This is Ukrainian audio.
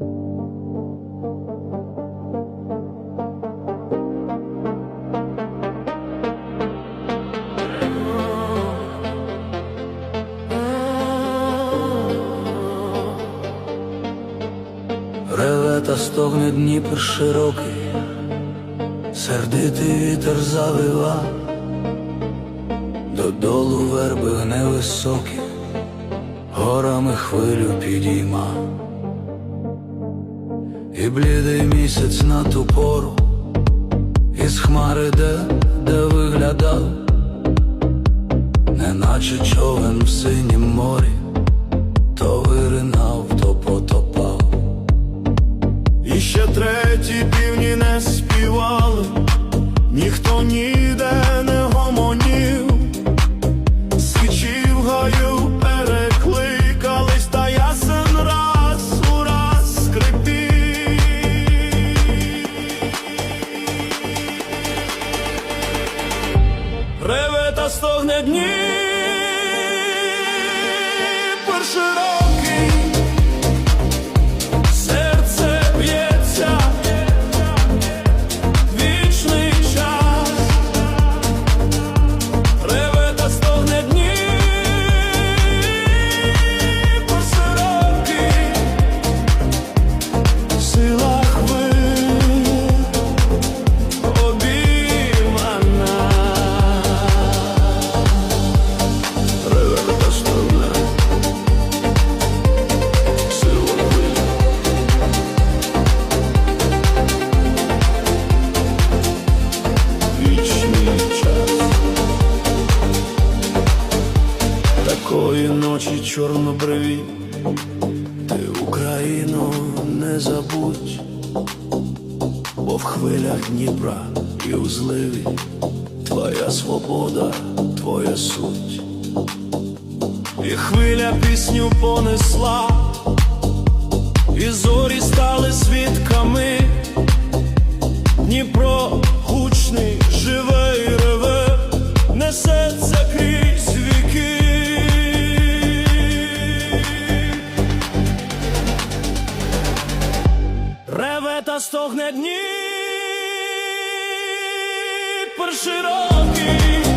Реве стогне Дніпр широкий, сердитий вітер завива, додолу верби невисокі, горами хвилю підійма, і блідий місяць на ту пору, із хмари де, де виглядав, неначе човен в синім морі, то виринав, то потопав. І ще треті півні не співали, ніхто ніде Реве та стогне Дніпр широкий, Такої ночі чорнобриві, ти Україну не забудь, бо в хвилях Дніпра і у зливі твоя свобода, твоя суть. І хвиля пісню понесла, і зорі стали свідками. Планета стогне дні перші роки.